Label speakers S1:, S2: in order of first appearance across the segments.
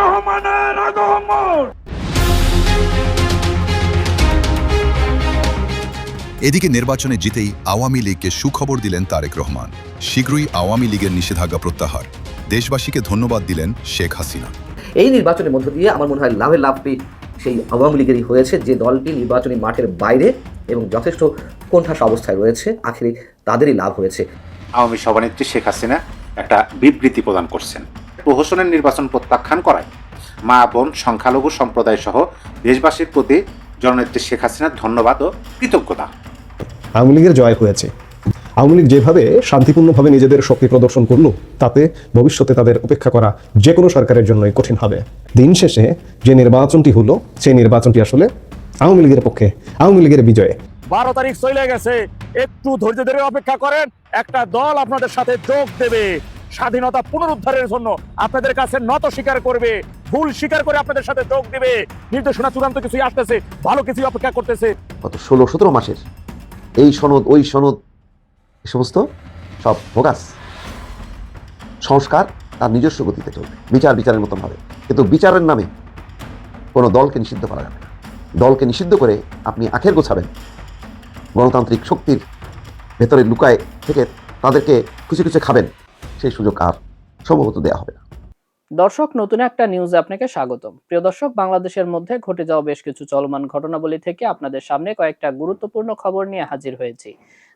S1: রহমানের আগমন।
S2: এদিকে নির্বাচনে জিতেই আওয়ামী লীগকে সুখবর দিলেন তারেক রহমান। শীঘ্রই আওয়ামী লীগের নিষেধাজ্ঞা প্রত্যাহার। দেশবাসীকে ধন্যবাদ দিলেন শেখ হাসিনা।
S3: এই নির্বাচনের মধ্য দিয়ে আমার মনে হয় লাভের লাভটি সেই আওয়ামী লীগেরই হয়েছে যে দলটি নির্বাচনী মাঠের বাইরে এবং যথেষ্ট কোণঠাসা অবস্থায় রয়েছে আখেরে তাদেরই লাভ হয়েছে।
S4: আওয়ামী সভানেত্রী শেখ হাসিনা একটা বিবৃতি প্রদান করছেন। প্রহসনের নির্বাচন প্রত্যাখ্যান করায়। মা বোন সংখ্যালঘু সম্প্রদায় সহ দেশবাসীর প্রতি জননেত্রী শেখ হাসিনার ধন্যবাদ ও কৃতজ্ঞতা।
S5: আওয়ামী লীগের জয় হয়েছে। আওয়ামী লীগ যেভাবে শান্তিপূর্ণভাবে নিজেদের শক্তি প্রদর্শন করল তাতে ভবিষ্যতে তাদের উপেক্ষা করা যে কোনো সরকারের জন্যই কঠিন হবে। দিন শেষে যে নির্বাচনটি হলো সেই নির্বাচনটি আসলে আওয়ামী লীগের পক্ষে আওয়ামী লীগের বিজয়ে।
S1: বারো তারিখ চলে গেছে। একটু ধৈর্য ধরে অপেক্ষা করেন। একটা দল আপনাদের সাথে যোগ দেবে। স্বাধীনতা পুনরুদ্ধারের জন্য আপনাদের কাছে নত স্বীকার করবে, ভুল স্বীকার করে আপনাদের সাথে যোগ দিবে। নির্দেশনা চূড়ান্ত কিছুই আসতেছে, ভালো কিছুই অপেক্ষা করতেছে।
S6: গত ষোলো সতেরো মাসের এই সনদ, ওই সনদ, এ সমস্ত সব ভোগাস সংস্কার তার নিজস্ব গতিতে চলবে। বিচার বিচারের মতন হবে। কিন্তু বিচারের নামে কোনো দলকে নিষিদ্ধ করা যাবে না। দলকে নিষিদ্ধ করে আপনি আখের গোছাবেন। গণতান্ত্রিক শক্তির ভেতরে লুকায় থেকে তাদেরকে খুশি খুশি খাবেন। সেই সুযোগ আর সম্ভবত দেওয়া হবে না।
S7: দর্শক, নতুন একটা নিউজে আপনাকে স্বাগতম। প্রিয় দর্শক, বাংলাদেশের মধ্যে ঘটে যাওয়া বেশ কিছু চলমান ঘটনাবলী থেকে আপনাদের সামনে কয়েকটা গুরুত্বপূর্ণ খবর নিয়ে হাজির হয়েছি।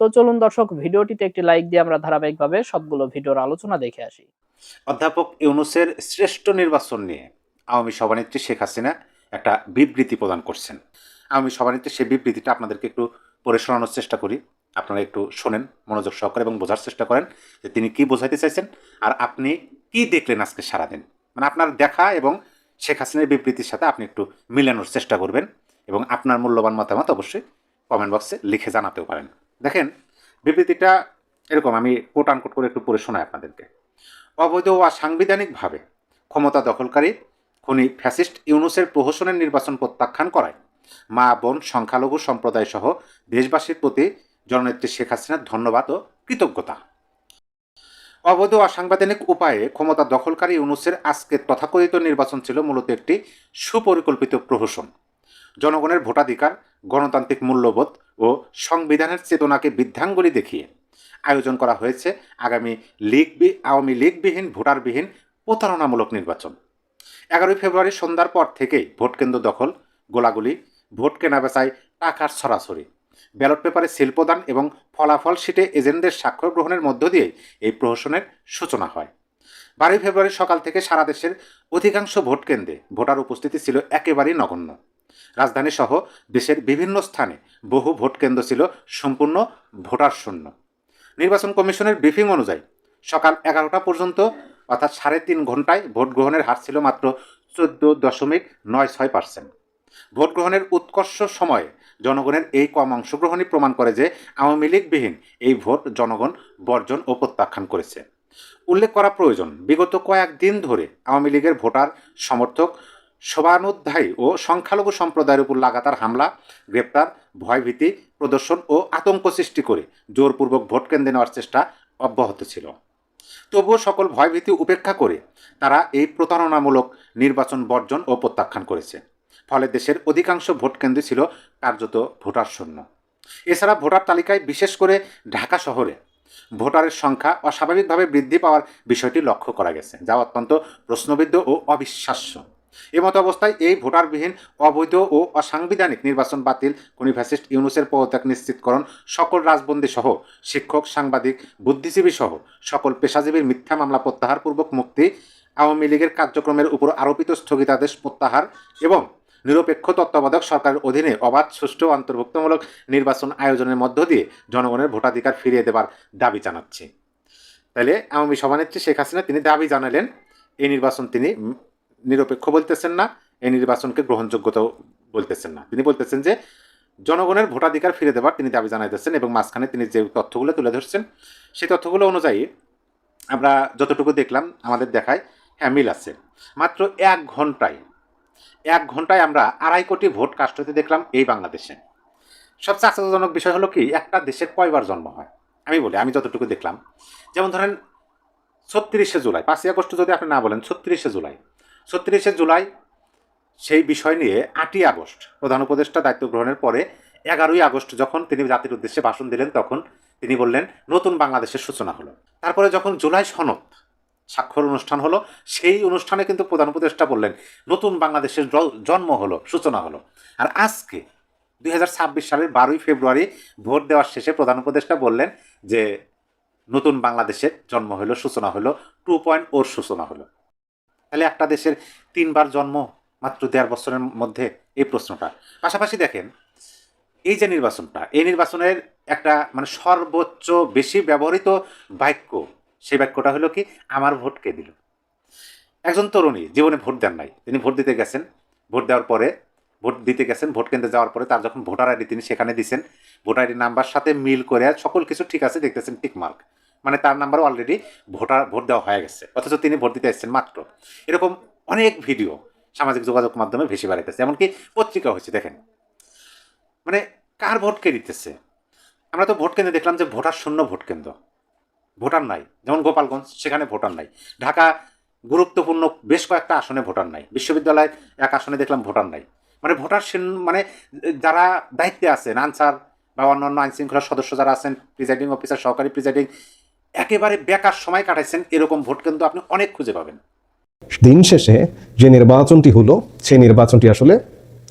S7: তো চলুন দর্শক, ভিডিওটিতে একটি লাইক দিয়ে আমরা ধারাবাহিকভাবে সবগুলো ভিডিওর আলোচনা দেখে আসি।
S4: অধ্যাপক ইউনুসের শ্রেষ্ঠ নির্বাচন নিয়ে আওয়ামী সভানেত্রী শেখ হাসিনা একটা বিবৃতি প্রদান করছেন। আওয়ামী সভানেত্রী সেই বিবৃতিটা আপনাদেরকে একটু পড়ে শোনানোর চেষ্টা করি। আপনারা একটু শোনেন, মনোযোগ সহকারে এবং বোঝার চেষ্টা করেন যে তিনি কি বোঝাইতে চাইছেন আর আপনি কি দেখলেন আজকে সারাদিন। মানে আপনার দেখা এবং শেখ হাসিনার বিবৃতির সাথে আপনি একটু মিলানোর চেষ্টা করবেন এবং আপনার মূল্যবান মতামত অবশ্যই কমেন্ট বক্সে লিখে জানাতেও পারেন। দেখেন, বিবৃতিটা এরকম, আমি কোট আনকোট করে একটু পড়ে শোনাই আপনাদেরকে। অবৈধ ও সাংবিধানিকভাবে ক্ষমতা দখলকারী খুনি ফ্যাসিস্ট ইউনুসের প্রহসনের নির্বাচন প্রত্যাখ্যান করায়। মা, বোন, সংখ্যালঘু সম্প্রদায় সহ দেশবাসীর প্রতি জননেত্রী শেখ হাসিনার ধন্যবাদ ও কৃতজ্ঞতা। অবৈধ অসাংবিধানিক উপায়ে ক্ষমতা দখলকারী ইউনুসের আজকের তথাকথিত নির্বাচন ছিল মূলত একটি সুপরিকল্পিত প্রহসন। জনগণের ভোটাধিকার, গণতান্ত্রিক মূল্যবোধ ও সংবিধানের চেতনাকে বৃদ্ধাঙ্গুলি দেখিয়ে আয়োজন করা হয়েছে আগামী লীগ আওয়ামী লীগবিহীন, ভোটারবিহীন প্রতারণামূলক নির্বাচন। এগারোই ফেব্রুয়ারি সন্ধ্যার পর থেকেই ভোটকেন্দ্র দখল, গোলাগুলি, ভোট কেনাবেচায় টাকার ছড়াছড়ি ব্যালট পেপারে সিল প্রদান এবং ফলাফল শিটে এজেন্টদের স্বাক্ষর গ্রহণের মধ্য দিয়েই এই প্রহসনের সূচনা হয়। বারোই ফেব্রুয়ারি সকাল থেকে সারা দেশের অধিকাংশ ভোটকেন্দ্রে ভোটার উপস্থিতি ছিল একেবারেই নগণ্য। রাজধানী সহ দেশের বিভিন্ন স্থানে বহু ভোট কেন্দ্র ছিল সম্পূর্ণ ভোটার শূন্য নির্বাচন কমিশনের ব্রিফিং অনুযায়ী সকাল এগারোটা পর্যন্ত, অর্থাৎ সাড়ে তিন ঘন্টায় ভোট গ্রহণের হার ছিল মাত্র চোদ্দ দশমিক নয় ছয় পার্সেন্ট। ভোট গ্রহণের উৎকর্ষ সময়ে জনগণের এই কম অংশগ্রহণই প্রমাণ করে যে আওয়ামী লীগবিহীন এই ভোট জনগণ বর্জন ও প্রত্যাখ্যান করেছে। উল্লেখ করা প্রয়োজন, বিগত কয়েক দিন ধরে আওয়ামী লীগের ভোটার সমর্থক শোভানুধ্যায়ী ও সংখ্যালঘু সম্প্রদায়ের উপর লাগাতার হামলা, গ্রেপ্তার, ভয়ভীতি, প্রদর্শন ও আতঙ্ক সৃষ্টি করে জোরপূর্বক ভোট কেন্দ্রে নেওয়ার চেষ্টা অব্যাহত ছিল। তবুও সকল ভয়ভীতি উপেক্ষা করে তারা এই প্রতারণামূলক নির্বাচন বর্জন ও প্রত্যাখ্যান করেছে। ফলে দেশের অধিকাংশ ভোট কেন্দ্রে ছিল কার্যত ভোটার শূন্য এছাড়া ভোটার তালিকায় বিশেষ করে ঢাকা শহরে ভোটারের সংখ্যা অস্বাভাবিকভাবে বৃদ্ধি পাওয়ার বিষয়টি লক্ষ্য করা গেছে, যা অত্যন্ত প্রশ্নবিদ্ধ ও অবিশ্বাস্য। এমতো অবস্থায় এই ভোটারবিহীন, অবৈধ ও অসাংবিধানিক নির্বাচন বাতিল খনি ফ্যাসিস্ট ইউনুসের পদত্যাগ নিশ্চিতকরণ সকল রাজবন্দী সহ শিক্ষক, সাংবাদিক, বুদ্ধিজীবী সহ সকল পেশাজীবীর মিথ্যা মামলা প্রত্যাহারপূর্বক মুক্তি, আওয়ামী লীগের কার্যক্রমের উপর আরোপিত স্থগিতাদেশ প্রত্যাহার এবং নিরপেক্ষ তত্ত্বাবধায়ক সরকারের অধীনে অবাধ, সুষ্ঠু, অন্তর্ভুক্তমূলক নির্বাচন আয়োজনের মধ্য দিয়ে জনগণের ভোটাধিকার ফিরিয়ে দেবার দাবি জানাচ্ছে। তাহলে আওয়ামী সভানেত্রী শেখ হাসিনা তিনি দাবি জানালেন, এই নির্বাচন তিনি নিরপেক্ষ বলতেছেন না, এই নির্বাচনকে গ্রহণযোগ্যতাও বলতেছেন না। তিনি বলতেছেন যে, জনগণের ভোটাধিকার ফিরে দেওয়ার তিনি দাবি জানাইতেছেন এবং মাঝখানে তিনি যে তথ্যগুলো তুলে ধরছেন, সেই তথ্যগুলো অনুযায়ী আমরা যতটুকু দেখলাম, আমাদের দেখায় হ্যাঁ মিল আছে। মাত্র এক ঘন্টায় এক ঘন্টায় আমরা আড়াই কোটি ভোট কাস্ট হতে দেখলাম এই বাংলাদেশে। সবচেয়ে আশ্চর্যজনক বিষয় হলো কি, একটা দেশের কয়বার জন্ম হয়? আমি বলি, আমি যতটুকু দেখলাম। যেমন ধরেন, ছত্রিশে জুলাই, পাঁচই আগস্ট যদি আপনি না বলেন, ছত্রিশে জুলাই ছত্রিশে জুলাই, সেই বিষয় নিয়ে আটই আগস্ট প্রধান উপদেষ্টা দায়িত্ব গ্রহণের পরে এগারোই আগস্ট যখন তিনি জাতির উদ্দেশ্যে ভাষণ দিলেন, তখন তিনি বললেন, নতুন বাংলাদেশের সূচনা হলো। তারপরে যখন জুলাই সনদ স্বাক্ষর অনুষ্ঠান হলো, সেই অনুষ্ঠানে কিন্তু প্রধান উপদেষ্টা বললেন, নতুন বাংলাদেশের জন্ম হলো, সূচনা হলো। আর আজকে দু হাজার ছাব্বিশ সালের বারোই ফেব্রুয়ারি ভোট দেওয়ার শেষে প্রধান উপদেষ্টা বললেন যে, নতুন বাংলাদেশের জন্ম হলো, সূচনা হলো টু পয়েন্ট ওর সূচনা হলো। তাহলে একটা দেশের তিনবার জন্ম মাত্র দেড় বছরের মধ্যে এই প্রশ্নটা। পাশাপাশি দেখেন, এই যে নির্বাচনটা, এই নির্বাচনের একটা মানে সর্বোচ্চ বেশি ব্যবহৃত বাক্য, সেই বাক্যটা হলো কি, আমার ভোট কে দিল? একজন তরুণী জীবনে ভোট দেন নাই, তিনি ভোট দিতে গেছেন। ভোট দেওয়ার পরে, ভোট দিতে গেছেন, ভোট কেন্দ্রে যাওয়ার পরে তার যখন ভোটার আইডি তিনি সেখানে দিছেন, ভোটার আইডি নাম্বার সাথে মিল করে সকল কিছু ঠিক আছে, দেখতেছেন, টিক মার্ক। মানে তার নাম্বার অলরেডি ভোটার, ভোট দেওয়া হয়ে গেছে। অথচ তিনি ভোট দিতে এসেছেন মাত্র। এরকম অনেক ভিডিও সামাজিক যোগাযোগ মাধ্যমে ভেসে বেড়াইতেছে। এমনকি পত্রিকা হয়েছে, দেখেন। মানে কার ভোট কে দিতেছে? আমরা তো ভোট কেন্দ্রে দেখলাম যে ভোটার শূন্য ভোট কেন্দ্র। ভোটার নাই। যেমন গোপালগঞ্জ, সেখানে ভোটার নাই। ঢাকা গুরুত্বপূর্ণ বেশ কয়েকটা আসনে ভোটার নাই। বিশ্ববিদ্যালয় এক আসনে দেখলাম ভোটার নাই। মানে ভোটার মানে যারা দায়িত্বে আছেন, আনসার বা অন্যান্য আইন শৃঙ্খলার সদস্য যারা আছেন প্রিজাইডিং অফিসার সহকারী প্রিজাইডিং একেবারে বেকার সময় কাটাইছেন, এরকম ভোট কেন্দ্র আপনি অনেক খুঁজে পাবেন।
S5: দিন শেষে যে নির্বাচনটি হলো, সেই নির্বাচনটি আসলে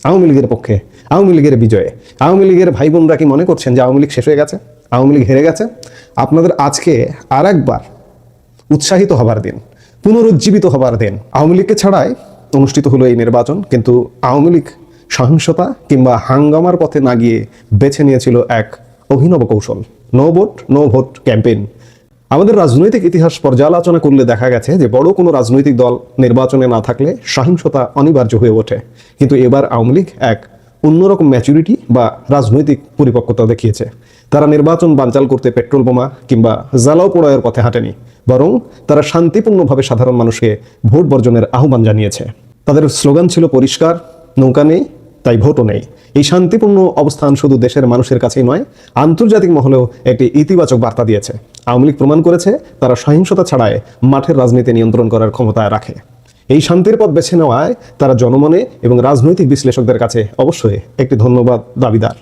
S5: আওয়ামী লীগের পক্ষে, আওয়ামী লীগের বিজয়ে। আওয়ামী লীগের ভাই বোনরা কি মনে করছেন যে আওয়ামী লীগ শেষ হয়ে গেছে? আওয়ামী লীগ হেরে গেছে? আপনাদের আজকে আর একবার উৎসাহিত হবার দিন, পুনরুজ্জীবিত হবার দিন। আওয়ামী লীগকে ছাড়াই অনুষ্ঠিত হলো এই নির্বাচন, কিন্তু আওয়ামী লীগ সহিংসতা কিংবা হাঙ্গামার পথে না গিয়ে বেছে নিয়েছিল এক অভিনব কৌশল। No vote no vote campaign. আমাদের রাজনৈতিক ইতিহাস পর্যালোচনা করলে দেখা গেছে যে বড় কোনো রাজনৈতিক দল নির্বাচনে না থাকলে সহিংসতা অনিবার্য হয়ে ওঠে। কিন্তু এবার আওয়ামী লীগ এক অন্যরকম ম্যাচুরিটি বা রাজনৈতিক পরিপক্কতা দেখিয়েছে। তারা নির্বাচন বানচাল করতে পেট্রোল বোমা কিংবা জ্বালাও পোড়ায়ের পথে হাঁটেনি, বরং তারা শান্তিপূর্ণভাবে সাধারণ মানুষকে ভোট বর্জনের আহ্বান জানিয়েছে। তাদের স্লোগান ছিল পরিষ্কার, নৌকা নেই তাই ভোটও নেই। এই শান্তিপূর্ণ অবস্থান শুধু দেশের মানুষের কাছেই নয়, আন্তর্জাতিক মহলেও একটি ইতিবাচক বার্তা দিয়েছে। আওয়ামী লীগ প্রমাণ করেছে, তারা সহিংসতা ছাড়ায় মাঠের রাজনীতি নিয়ন্ত্রণ করার ক্ষমতায় রাখে। এই শান্তির পথ বেছে নেওয়ায় তারা জনমনে এবং রাজনৈতিক বিশ্লেষকদের কাছে অবশ্যই একটি ধন্যবাদ দাবিদার।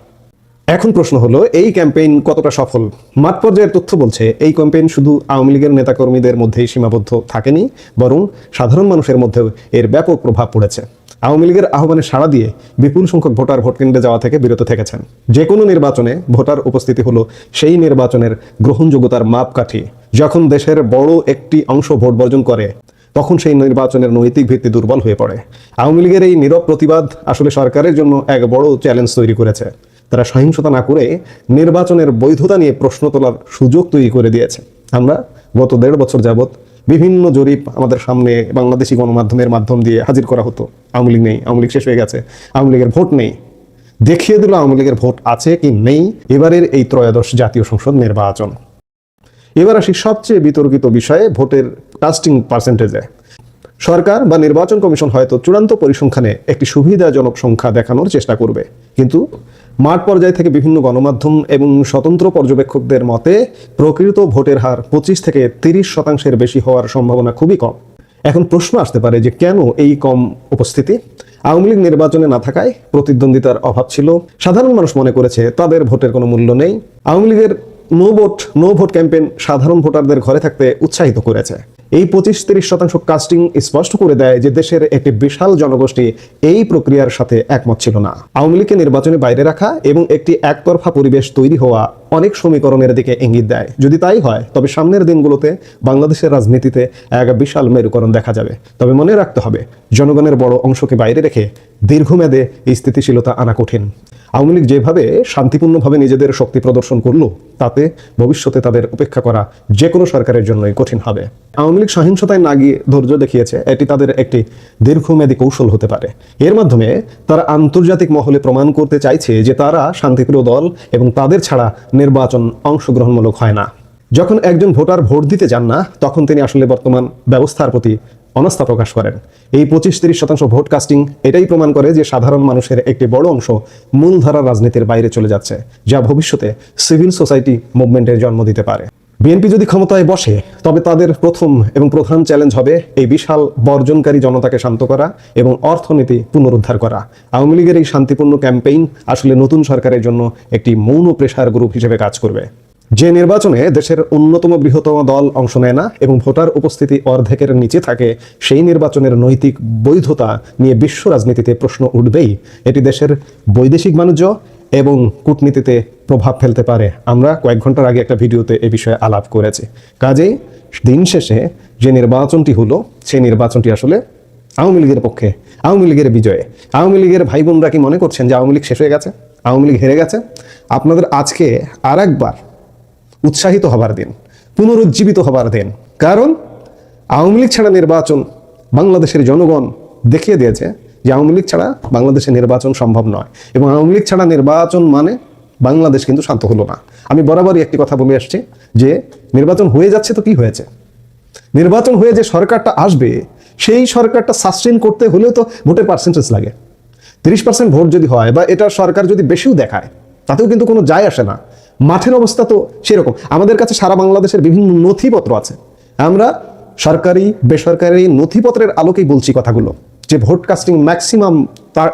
S5: এখন প্রশ্ন হলো, এই ক্যাম্পেইন কতটা সফল? মাঠ পর্যায়ের তথ্য বলছে, এই ক্যাম্পেইন শুধু আওয়ামী লীগের নেতাকর্মীদের মধ্যেই সীমাবদ্ধ থাকেনি, বরং সাধারণ মানুষের মধ্যেও এর ব্যাপক প্রভাব পড়েছে। আওয়ামী লীগের আহ্বানে সাড়া দিয়ে বিপুল সংখ্যক ভোটার ভোট কেন্দ্রে যাওয়া থেকে বিরত থেকেছেন। যে কোনো নির্বাচনে ভোটার উপস্থিতি হলো সেই নির্বাচনের গ্রহণযোগ্যতার মাপকাঠি। যখন দেশের বড় একটি অংশ ভোট বর্জন করে, তখন সেই নির্বাচনের নৈতিক ভিত্তি দুর্বল হয়ে পড়ে। আওয়ামী লীগের এই নীরব প্রতিবাদ আসলে সরকারের জন্য এক বড় চ্যালেঞ্জ তৈরি করেছে। তারা সহিংসতা না করে নির্বাচনের বৈধতা নিয়ে প্রশ্ন তোলার সুযোগ তৈরি করে দিয়েছে। আমরা গত দেড় বছর যাবৎ বিভিন্ন জরিপ আমাদের সামনে বাংলাদেশি গণমাধ্যমের মাধ্যম দিয়ে হাজির করা হতো। আওয়ামী লীগ নেই, আওয়ামী লীগ শেষ হয়ে গেছে। আওয়ামী লীগের ভোট নেই। দেখিয়ে দিল আওয়ামী লীগের ভোট আছে কি নেই। এবারের এই ত্রয়োদশ জাতীয় সংসদ নির্বাচন। এবার আসি সবচেয়ে বিতর্কিত বিষয়ে ভোটের কাস্টিং পার্সেন্টেজে। সরকার বা নির্বাচন কমিশন হয়তো চূড়ান্ত পরিসংখ্যানে একটি সুবিধাজনক সংখ্যা দেখানোর চেষ্টা করবে। কিন্তু মাঠ পর্যায় থেকে বিভিন্ন গণমাধ্যম এবং স্বতন্ত্র পর্যবেক্ষকদের মতে, প্রকৃত ভোটের হার পঁচিশ থেকে তিরিশ শতাংশের বেশি হওয়ার সম্ভাবনা খুবই কম। এখন প্রশ্ন আসতে পারে যে কেন এই কম উপস্থিতি? আওয়ামী লীগ নির্বাচনে না থাকায় প্রতিদ্বন্দ্বিতার অভাব ছিল। সাধারণ মানুষ মনে করেছে তাদের ভোটের কোনো মূল্য নেই। আওয়ামী লীগের no vote no vote campaign সাধারণ ভোটারদের ঘরে থাকতে উৎসাহিত করেছে। এই পঁচিশ তিরিশ শতাংশ কাস্টিং স্পষ্ট করে দেয় যে দেশের একটি বিশাল জনগোষ্ঠী এই প্রক্রিয়ার সাথে একমত ছিল না। আওয়ামী লীগকে নির্বাচনে বাইরে রাখা এবং একটি একতরফা পরিবেশ তৈরি হওয়া অনেক সমীকরণের দিকে ইঙ্গিত দেয়। যদি তাই হয়, তবে সামনের দিনগুলোতে বাংলাদেশের রাজনীতিতে এক বিশাল মেরুকরণ দেখা যাবে। তবে মনে রাখতে হবে, জনগণের বড় অংশকে বাইরে রেখে দীর্ঘমেয়াদে এই স্থিতিশীলতা আনা কঠিন। আওয়ামী লীগ যেভাবে শান্তিপূর্ণভাবে নিজেদের শক্তি প্রদর্শন করল, তাতে ভবিষ্যতে তাদের উপেক্ষা করা যে কোনো সরকারের জন্যই কঠিন হবে। আওয়ামী লীগ সহিংসতায় না গিয়ে ধৈর্য দেখিয়েছে, এটি তাদের একটি দীর্ঘমেয়াদী কৌশল হতে পারে। এর মাধ্যমে তারা আন্তর্জাতিক মহলে প্রমাণ করতে চাইছে যে তারা শান্তিপ্রিয় দল এবং তাদের ছাড়া নির্বাচন অংশগ্রহণমূলক হয় না। যখন একজন ভোটার ভোট দিতে যান না, তখন তিনি আসলে বর্তমান ব্যবস্থার প্রতি অনাস্থা প্রকাশ করেন। এই পঁচিশ তিরিশ শতাংশ ভোট কাস্টিং এটাই প্রমাণ করে যে সাধারণ মানুষের একটি বড় অংশ মূলধারা রাজনীতির বাইরে চলে যাচ্ছে, যা ভবিষ্যতে সিভিল সোসাইটি মুভমেন্টের জন্ম দিতে পারে। বিএনপি যদি ক্ষমতায় বসে, তবে তাদের প্রথম এবং প্রধান চ্যালেঞ্জ হবে এই বিশাল বর্জনকারী জনতাকে শান্ত করা এবং অর্থনীতি পুনরুদ্ধার করা। আওয়ামী লীগের এই শান্তিপূর্ণ ক্যাম্পেইন আসলে নতুন সরকারের জন্য একটি মৌন প্রেশার গ্রুপ হিসেবে কাজ করবে। যে নির্বাচনে দেশের অন্যতম বৃহত্তম দল অংশ নেয় না এবং ভোটার উপস্থিতি অর্ধেকের নিচে থাকে, সেই নির্বাচনের নৈতিক বৈধতা নিয়ে বিশ্ব রাজনীতিতে প্রশ্ন উঠবেই। এটি দেশের বৈদেশিক বাণিজ্য এবং কূটনীতিতে প্রভাব ফেলতে পারে। আমরা কয়েক ঘণ্টার আগে একটা ভিডিওতে এ বিষয়ে আলাপ করেছি। কাজেই দিন শেষে যে নির্বাচনটি হলো, সেই নির্বাচনটি আসলে আওয়ামী লীগের পক্ষে, আওয়ামী লীগের বিজয়ে। আওয়ামী লীগের ভাই বোনরা কি মনে করছেন যে আওয়ামী লীগ শেষ হয়ে গেছে? আওয়ামী লীগ হেরে গেছে? আপনাদের আজকে আর একবার উৎসাহিত হবার দিন, পুনরুজ্জীবিত হবার দিন। কারণ আওয়ামী লীগ ছাড়া নির্বাচন বাংলাদেশের জনগণ দেখিয়ে দিয়েছে যে আওয়ামী লীগ ছাড়া বাংলাদেশে নির্বাচন সম্ভব নয়। এবং আওয়ামী লীগ ছাড়া নির্বাচন মানে বাংলাদেশ কিন্তু শান্ত হলো না। আমি বরাবরই একটি কথা বলে আসছি যে, নির্বাচন হয়ে যাচ্ছে তো কি হয়েছে? নির্বাচন হয়ে যে সরকারটা আসবে, সেই সরকারটা সাস্টেন করতে হলেও তো ভোটের পার্সেন্টেজ লাগে। তিরিশ পার্সেন্ট ভোট যদি হয় বা এটা সরকার যদি বেশিও দেখায়, তাতেও কিন্তু কোনো যায় আসে না। মাঠের অবস্থা তো সেরকম। আমাদের কাছে সারা বাংলাদেশের বিভিন্ন নথিপত্র আছে। আমরা সরকারি, বেসরকারি নথিপত্রের আলোকেই বলছি কথাগুলো। যে ভোট কাস্টিং ম্যাক্সিমাম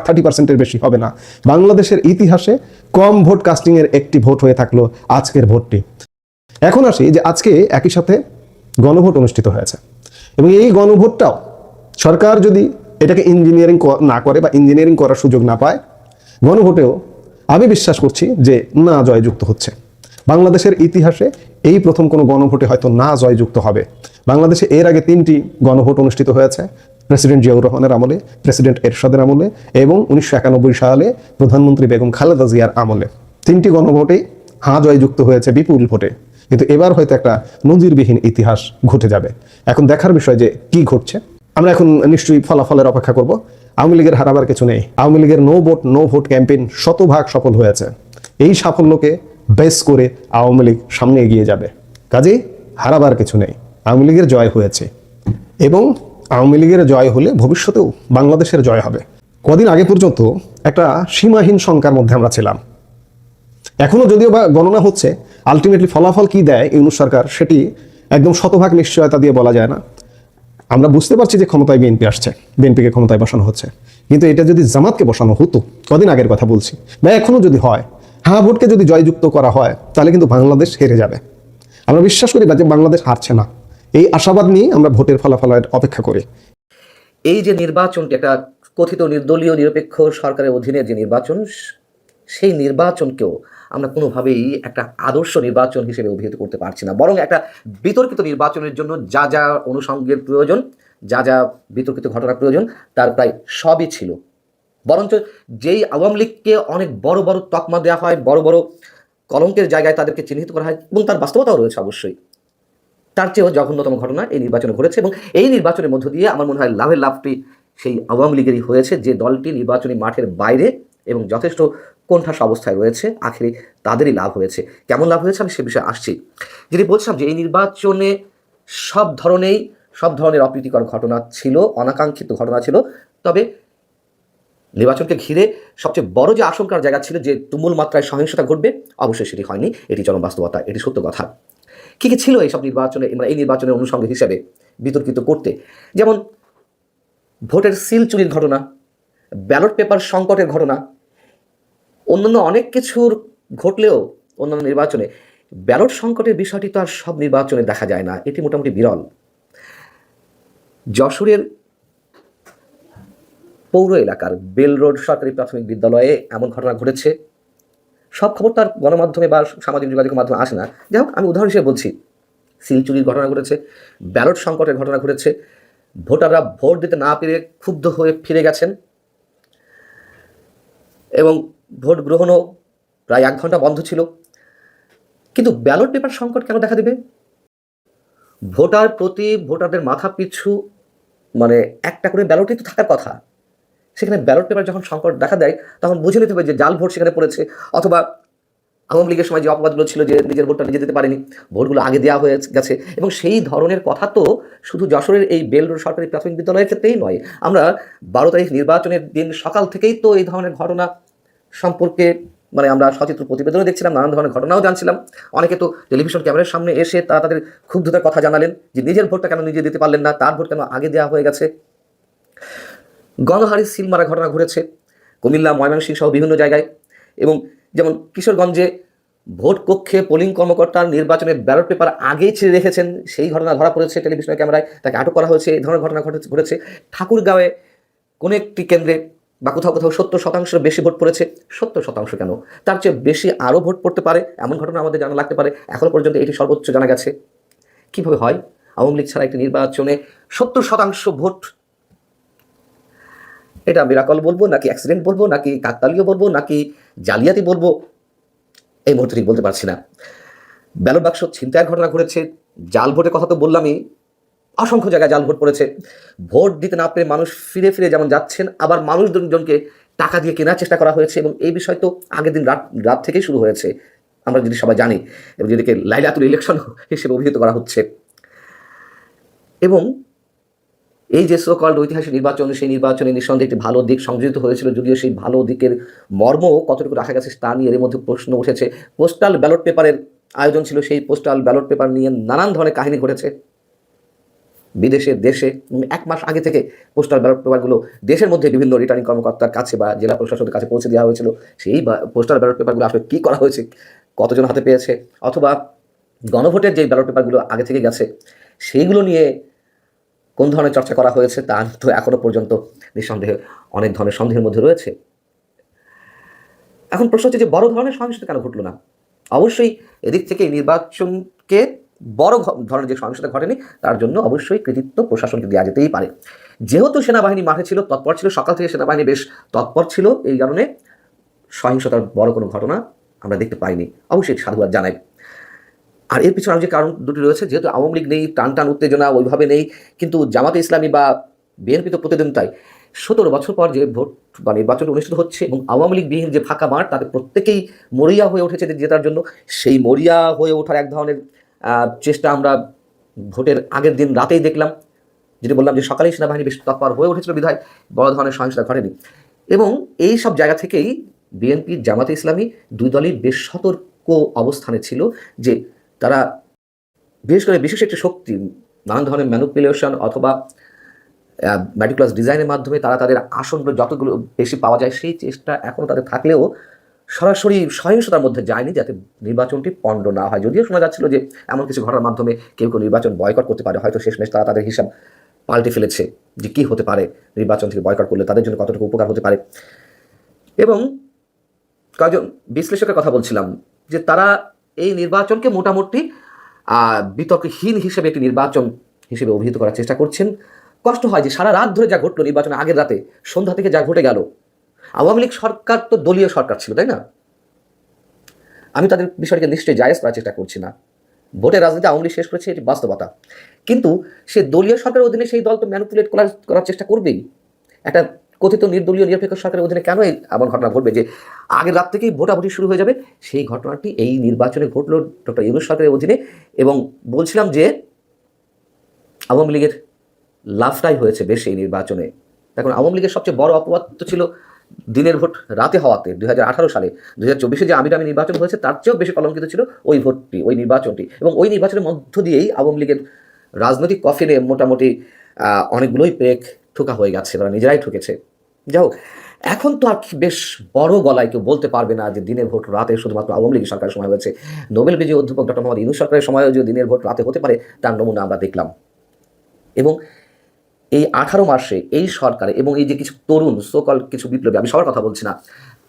S5: থার্টি পার্সেন্টের বেশি হবে না। বাংলাদেশের ইতিহাসে কম ভোট কাস্টিংয়ের একটি ভোট হয়ে থাকল আজকের ভোটটি। এখন আসি যে আজকে একই সাথে গণভোট অনুষ্ঠিত হয়েছে। এবং এই গণভোটটাও সরকার যদি এটাকে ইঞ্জিনিয়ারিং না করে বা ইঞ্জিনিয়ারিং করার সুযোগ না পায়, গণভোটেও আমি বিশ্বাস করছি যে না জয়যুক্ত হচ্ছে। বাংলাদেশের ইতিহাসে এই প্রথম কোনো গণভোটে হয়তো না জয়যুক্ত হবে। বাংলাদেশে এর আগে তিনটি গণভোট অনুষ্ঠিত হয়েছে। প্রেসিডেন্ট জিয়াউর রহমানের আমলে, প্রেসিডেন্ট এরশাদের আমলে এবং উনিশশো একানব্বই সালে প্রধানমন্ত্রী বেগম খালেদা জিয়ার আমলে। তিনটি গণভোটেই হাঁ জয়যুক্ত হয়েছে বিপুল ভোটে। কিন্তু এবার হয়তো একটা নজিরবিহীন ইতিহাস ঘটে যাবে। এখন দেখার বিষয় যে কি ঘটছে। আমরা এখন নিশ্চয়ই ফলাফলের অপেক্ষা করব। আওয়ামী লীগের হারাবার কিছু নেই। আওয়ামী লীগের no vote no vote campaign শতভাগ সফল হয়েছে। এই সাফল্যকে বেস করে আওয়ামী লীগ সামনে এগিয়ে যাবে। কাজেই হারাবার কিছু নেই। আওয়ামী লীগের জয় হয়েছে। এবং আওয়ামী লীগের জয় হলে ভবিষ্যতেও বাংলাদেশের জয় হবে। কদিন আগে পর্যন্ত একটা সীমাহীন শঙ্কার মধ্যে আমরা ছিলাম। এখনও যদিও বা গণনা হচ্ছে আলটিমেটলি ফলাফল কি দেয় ইউনুস সরকার সেটি একদম শতভাগ নিশ্চয়তা দিয়ে বলা যায় না। আমরা বুঝতে পারছি যে ক্ষমতায় বিএনপি আসছে, বিএনপিকে ক্ষমতায় বসানো হচ্ছে। কিন্তু এটা যদি জামাতকে বসানো হতো, কদিন আগের কথা বলছি, বা এখনও যদি হয় হ্যাঁ ভোটকে যদি জয়যুক্ত করা হয়, তাহলে কিন্তু বাংলাদেশ হেরে যাবে। আমরা বিশ্বাস করি যে বাংলাদেশ হারছে না। এই আশাবাদ নিয়ে আমরা ভোটের ফলাফলের অপেক্ষা করি।
S3: এই যে নির্বাচনটি একটা কথিত নির্দলীয় নিরপেক্ষ সরকারের অধীনে যে নির্বাচন, সেই নির্বাচনকেও আমরা কোনোভাবেই একটা আদর্শ নির্বাচন হিসেবে অভিহিত করতে পারছি না। বরং একটা বিতর্কিত নির্বাচনের জন্য যা যা অনুষঙ্গের প্রয়োজন, যা যা বিতর্কিত ঘটনার প্রয়োজন, তার প্রায় সবই ছিল। বরঞ্চ যেই আওয়ামী লীগকে অনেক বড় বড় তকমা দেওয়া হয়, বড় বড় কলঙ্কের জায়গায় তাদেরকে চিহ্নিত করা হয় এবং তার বাস্তবতাও রয়েছে অবশ্যই। তার চেয়েও জঘন্যতম ঘটনা এই নির্বাচনে ঘটেছে এবং এই নির্বাচনের মধ্য দিয়ে আমার মনে হয় লাভের লাভটি সেই আওয়ামী লীগেরই হয়েছে, যে দলটি নির্বাচনী মাঠের বাইরে এবং যথেষ্ট কোণঠাসা অবস্থায় রয়েছে, আখেরে তাদেরই লাভ হয়েছে। কেমন লাভ হয়েছে আমি সে বিষয়ে আসছি। যেটি বলছিলাম যে এই নির্বাচনে সব ধরনেই, সব ধরনের অপ্রীতিকর ঘটনা ছিল, অনাকাঙ্ক্ষিত ঘটনা ছিল, তবে নির্বাচনকে ঘিরে সবচেয়ে বড় যে আশঙ্কার জায়গা ছিল যে তুমুল মাত্রায় সহিংসতা ঘটবে, অবশ্যই সেটি হয়নি, এটি চরম বাস্তবতা, এটি সত্য কথা। কী কী ছিল এইসব নির্বাচনে এই নির্বাচনের অনুষঙ্গ হিসেবে বিতর্কিত করতে? যেমন ভোটের সিল চুরির ঘটনা, ব্যালট পেপার সংকটের ঘটনা, অন্যান্য অনেক কিছুর ঘটলেও অন্যান্য নির্বাচনে ব্যালট সংকটের বিষয়টি তো আর সব নির্বাচনে দেখা যায় না। এটি মোটামুটি বিরল। যশোরের পৌর এলাকার বেল রোড সরকারি প্রাথমিক বিদ্যালয়ে এমন ঘটনা ঘটেছে। সব খবর তার গণমাধ্যমে বা সামাজিক যোগাযোগের মাধ্যমে আসে না। যাই হোক, আমি উদাহরণ হিসেবে বলছি, সিল চুরির ঘটনা ঘটেছে, ব্যালট সংকটের ঘটনা ঘটেছে, ভোটাররা ভোট দিতে না পেরে ক্ষুব্ধ হয়ে ফিরে গেছেন এবং ভোট গ্রহণও প্রায় এক ঘণ্টা বন্ধ ছিল। কিন্তু ব্যালট পেপার সংকট কেন দেখা দেবে? ভোটার প্রতি ভোটারদের মাথা পিছু মানে একটা করে ব্যালটই তো থাকার কথা। সেখানে ব্যালট পেপার যখন সংকট দেখা দেয়, তখন বুঝে নিতে হবে যে জাল ভোট সেখানে পড়েছে। অথবা আওয়ামী লীগের সময় যে অপবাদগুলো ছিল যে নিজের ভোটটা নিজে দিতে পারেনি, ভোটগুলো আগে দেওয়া হয়ে গেছে। এবং সেই ধরনের কথা তো শুধু যশোরের এই বেলরোড সরকারি প্রাথমিক বিদ্যালয়ের ক্ষেত্রেই নয়, আমরা বারো তারিখ নির্বাচনের দিন সকাল থেকেই তো এই ধরনের ঘটনা সম্পর্কে মানে আমরা সচিত্র প্রতিবেদনও দেখছিলাম, নানান ধরনের ঘটনাও জানছিলাম। অনেকে তো টেলিভিশন ক্যামেরার সামনে এসে তারা তাদের ক্ষুব্ধতার কথা জানালেন যে নিজের ভোটটা কেন নিজে দিতে পারলেন না, তার ভোট কেন আগে দেওয়া হয়ে গেছে। গণহারি সিল মারা ঘটনা ঘটেছে, কুমিল্লা, ময়মনসিংহ সহ বিভিন্ন জায়গায়। এবং যেমন কিশোরগঞ্জে ভোট কক্ষে পোলিং কর্মকর্তার নির্বাচনের ব্যালট পেপার আগেই ছেড়ে রেখেছেন, সেই ঘটনা ধরা পড়েছে টেলিভিশনের ক্যামেরায়, তাকে আটক করা হয়েছে, এই ধরনের ঘটনা ঘটেছে ঘটেছে। ঠাকুরগাঁওয়ে কোনো একটি কেন্দ্রে বা কোথাও কোথাও সত্তর শতাংশের বেশি ভোট পড়েছে। সত্তর শতাংশ কেন? তার চেয়ে বেশি আরও ভোট পড়তে পারে, এমন ঘটনা আমাদের জানা লাগতে পারে। এখনও পর্যন্ত এটি সর্বোচ্চ জানা গেছে। কীভাবে হয়? আওয়ামী লীগ ছাড়া একটি নির্বাচনে সত্তর শতাংশ ভোট এটা বিরাকল বলব, নাকি অ্যাক্সিডেন্ট বলব, নাকি কাকতালীয় বলব, নাকি জালিয়াতি বলব, এই মুহূর্তে ঠিক বলতে পারছি না। ব্যালট বাক্স ছিনতাইয়ের ঘটনা ঘটেছে। জাল ভোটের কথা তো বললামই। অসংখ্য জায়গায় জাল ভোট পড়েছে। ভোট দিতে না পেরে মানুষ ফিরে ফিরে যেমন যাচ্ছেন, আবার মানুষ দুজনকে টাকা দিয়ে কেনার চেষ্টা করা হয়েছে এবং এই বিষয় তো আগের দিন রাত রাত থেকেই শুরু হয়েছে। আমরা যদি সবাই জানি এবং যেদিকে লাইলাতুল ইলেকশন হিসেবে অভিহিত করা হচ্ছে। এবং এই যে সোকল্ড ঐতিহাসিক নির্বাচন, সেই নির্বাচনে নিঃসন্দেহে একটি ভালো দিক সংযোজিত হয়েছিল, যদিও সেই ভালো দিকের মর্ম কতটুকু রাখা গেছে তা নিয়ে এর মধ্যে প্রশ্ন উঠেছে। পোস্টাল ব্যালট পেপারের আয়োজন ছিল, সেই পোস্টাল ব্যালট পেপার নিয়ে নানান ধরনের কাহিনী ঘটেছে। বিদেশে, দেশে এক মাস আগে থেকে পোস্টাল ব্যালট পেপারগুলো দেশের মধ্যে বিভিন্ন রিটার্নিং কর্মকর্তার কাছে বা জেলা প্রশাসনের কাছে পৌঁছে দেওয়া হয়েছিল। সেই পোস্টাল ব্যালট পেপারগুলো আসলে কী করা হয়েছে, কতজন হাতে পেয়েছে, অথবা গণভোটের যে ব্যালট পেপারগুলো আগে থেকে গেছে, সেইগুলো নিয়ে কোন ধরনের চর্চা করা হয়েছে তা তো এখনও পর্যন্ত নিঃসন্দেহে অনেক ধরনের সন্দেহের মধ্যে রয়েছে। এখন প্রশ্ন হচ্ছে যে বড় ধরনের সহিংসতা কেন ঘটলো না? অবশ্যই এদিক থেকে নির্বাচনকে বড় ধরনের যে সহিংসতা ঘটেনি, তার জন্য অবশ্যই কৃতিত্ব প্রশাসনকে দেওয়া যেতেই পারে। যেহেতু সেনাবাহিনী মাঠে ছিল, তৎপর ছিল, সকাল থেকে সেনাবাহিনী বেশ তৎপর ছিল, এই কারণে সহিংসতার বড় কোনো ঘটনা আমরা দেখতে পাইনি। অবশ্যই সাধুবাদ জানাই। আর এর পিছনে যে কারণ দুটি রয়েছে, যেহেতু আওয়ামী লীগ নেই টান টান উত্তেজনা ওইভাবে নেই, কিন্তু জামাতে ইসলামী বা বিএনপি তো প্রতিদিন তাই। সতেরো বছর পর যে ভোট বা নির্বাচন অনুষ্ঠিত হচ্ছে এবং আওয়ামী লীগ বিহীন যে ফাঁকা মাঠ তাদের প্রত্যেকেই মরিয়া হয়ে উঠেছে জেতার জন্য। সেই মরিয়া হয়ে ওঠার এক ধরনের চেষ্টা আমরা ভোটের আগের দিন রাতেই দেখলাম। যেটি বললাম যে সকালেই সেনাবাহিনী বেশ তৎপর হয়ে উঠেছিল বিধায়, বড় ধরনের সহিংসতা ঘটেনি। এবং এই সব জায়গা থেকেই বিএনপি, জামাতে ইসলামী দুই দলই বেশ সতর্ক অবস্থানে ছিল যে তারা বিশেষ করে বিশেষ একটি শক্তি, নানান ধরনের ম্যানুপুলেশন অথবা ম্যাটিকুলাস ডিজাইনের মাধ্যমে তারা তাদের আসনগুলো যতগুলো বেশি পাওয়া যায় সেই চেষ্টা এখনও তাদের থাকলেও সরাসরি সহিংসতার মধ্যে যায়নি যাতে নির্বাচনটি পণ্ড না হয়। যদিও শোনা যাচ্ছিল যে এমন কিছু ঘটনার মাধ্যমে কেউ কেউ নির্বাচন বয়কট করতে পারে, হয়তো শেষমেশ তারা তাদের হিসাব পাল্টে ফেলেছে যে কী হতে পারে নির্বাচন থেকে বয়কট করলে, তাদের জন্য কতটুকু উপকার হতে পারে। এবং কয়েকজন বিশ্লেষকের কথা বলছিলাম যে তারা এই নির্বাচনকে মোটামুটি বিতর্কহীন হিসেবে একটি নির্বাচন হিসেবে অভিহিত করার চেষ্টা করছেন। কষ্ট হয় যে সারা রাত ধরে যা ঘটলো নির্বাচনের আগের রাতে, সন্ধ্যা থেকে যা ঘটে গেল, আওয়ামী লীগ সরকার তো দলীয় সরকার ছিল, তাই না? আমি তাদের বিষয়টিকে নিশ্চয়ই জায়েজ করার চেষ্টা করছি না। ভোটের রাজনীতি আওয়ামী শেষ করেছে, এটি বাস্তবতা। কিন্তু সে দলীয় সরকারের অধীনে সেই দল তো ম্যানুপুলেট করার করার চেষ্টা করবেই। একটা কথিত নির্দলীয় নিরপেক্ষ সরকারের অধীনে কেন এমন ঘটনা ঘটবে যে আগের রাত থেকেই ভোটাভুটি শুরু হয়ে যাবে? সেই ঘটনাটি এই নির্বাচনে ঘটলো ডক্টর ইউনুস সরকারের অধীনে এবং বলছিলাম যে আওয়ামী লীগের লাভটাই হয়েছে বেশ এই নির্বাচনে। এখন আওয়ামী লীগের সবচেয়ে বড় অপবাদ তো ছিল দিনের ভোট রাতে হওয়াতে দু হাজার আঠারো সালে। দু হাজার চব্বিশে যে আমির আমি নির্বাচন হয়েছে, তার চেয়েও বেশি কলঙ্কিত ছিল ওই ভোটটি, ওই নির্বাচনটি। এবং ওই নির্বাচনের মধ্য দিয়েই আওয়ামী লীগের রাজনৈতিক কফিনে মোটামুটি অনেকগুলোই পেক ঠোকা হয়ে গেছে, তারা নিজেরাই ঠকেছে। যাই হোক, এখন তো আর বেশ বড় গলায় কেউ বলতে পারবে না যে দিনের ভোট রাতে শুধুমাত্র আওয়ামী লীগ সরকারের সময় হয়েছে। নোবেল বিজয়ী অধ্যাপক ডক্টর মোহাম্মদ ইউনুস সরকারের সময়ও যে দিনের ভোট রাতে হতে পারে, তার নমুনা আমরা দেখলাম। এবং এই আঠারো মাসে এই সরকারে এবং এই যে কিছু তরুণ সোকল কিছু বিপ্লবী, আমি সবার কথা বলছি না,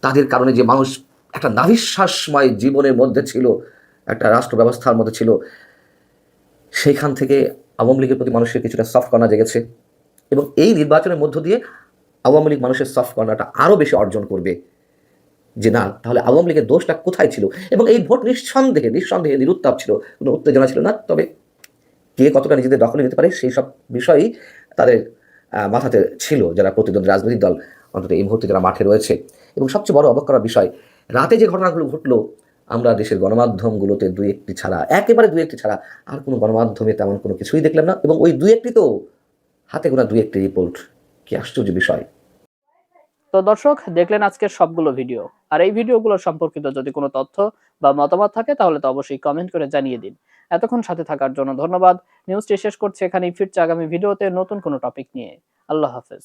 S3: তাদের কারণে যে মানুষ একটা নাভিশ্বাসময় জীবনের মধ্যে ছিল, একটা রাষ্ট্র ব্যবস্থার মধ্যে ছিল, সেইখান থেকে আওয়ামী লীগের প্রতি মানুষের কিছুটা সফট কর্নার জেগেছে। এবং এই নির্বাচনের মধ্য দিয়ে আওয়ামী লীগ মানুষের সফট কর্নারটা আরও বেশি অর্জন করবে। যে না, তাহলে আওয়ামী লীগের দোষটা কোথায় ছিল? এবং এই ভোট নিঃসন্দেহে নিঃসন্দেহে নিরুত্তাপ ছিল, কোনো উত্তেজনা ছিল না। তবে কে কতটা নিজেদের দখলে নিতে পারে সেই সব বিষয়ই তাদের মাথাতে ছিল যারা প্রতিদ্বন্দ্বী রাজনৈতিক দল, অন্তত এই মুহূর্তে যারা মাঠে রয়েছে। এবং সবচেয়ে বড় অবাক করার বিষয়, রাতে যে ঘটনাগুলো ঘটলো, আমরা দেশের গণমাধ্যমগুলোতে দুই একটি ছাড়া, একেবারে দুই একটি ছাড়া আর কোনো গণমাধ্যমে তেমন কোনো কিছুই দেখলাম না। এবং ওই দুই একটি তো হাতে গোনা দুই একটি রিপোর্ট কি আশ্চর্য বিষয়।
S7: তো দর্শক, দেখলেন আজকের সবগুলো ভিডিও আর এই ভিডিওগুলো সম্পর্কিত যদি কোনো তথ্য বা মতামত থাকে, তাহলে তো অবশ্যই কমেন্ট করে জানিয়ে দিন। এতক্ষণ সাথে থাকার জন্য ধন্যবাদ। নিউজটি শেষ করছি এখানেই। ফিরছে আগামী ভিডিওতে নতুন কোনো টপিক নিয়ে। আল্লাহ হাফেজ।